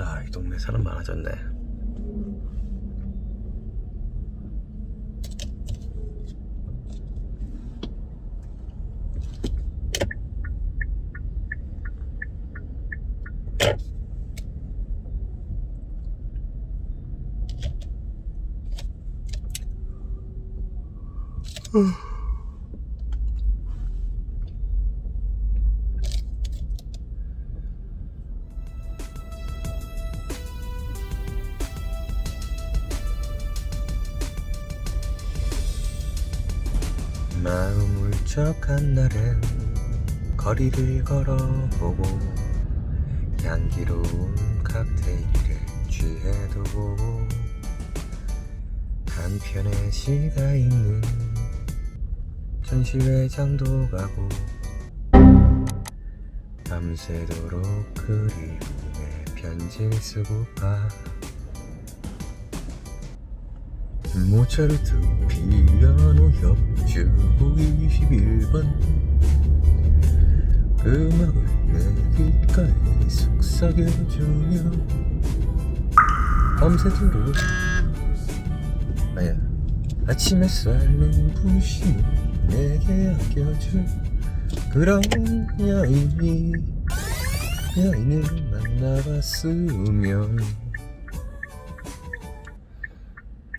아, 이 동네 사람 많아졌네. 마음 울적한 날엔 거리를 걸어보고 향기로운 칵테일을 취해도 보고 한편에 시가 있는 전시회장도 가고 밤새도록 그리움에 편지를 쓰고 봐 모차르트 피아노 협주 21번. 음악을 내 귓가에 속삭여주며 밤새도록 아야 아침 햇살 눈부심을 내게 안겨줄 그런 여인이 여인을 만나봤으면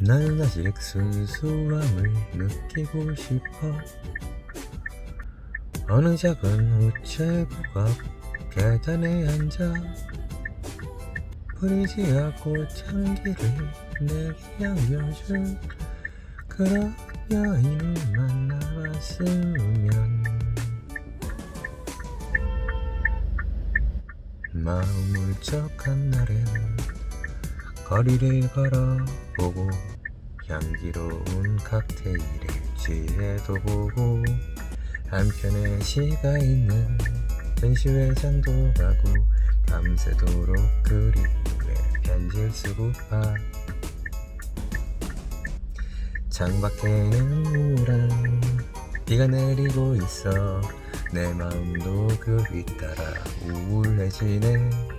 나는 아직 순수함을 느끼고 싶어. 어느 작은 우체국 앞 계단에 앉아 프리지아 꽃향기를 내게 안겨줄 그런 여인을 만나봤으면 마음 울적한 날엔 거리를 걸어보고 향기로운 칵테일에 취해도 보고 한편에 시가 있는 전시회장도 가고 밤새도록 그리움에 편지를 쓰고 봐. 창밖에는 우울한 비가 내리고 있어 내 마음도 그비 따라 우울해지네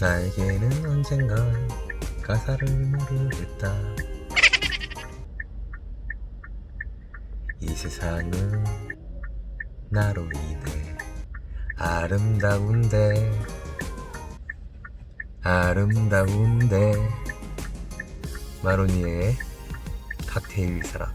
나에게는 언젠가 가사를 모르겠다. 이 세상은 나로 인해 아름다운데, 아름다운데, 마로니의 칵테일 사랑.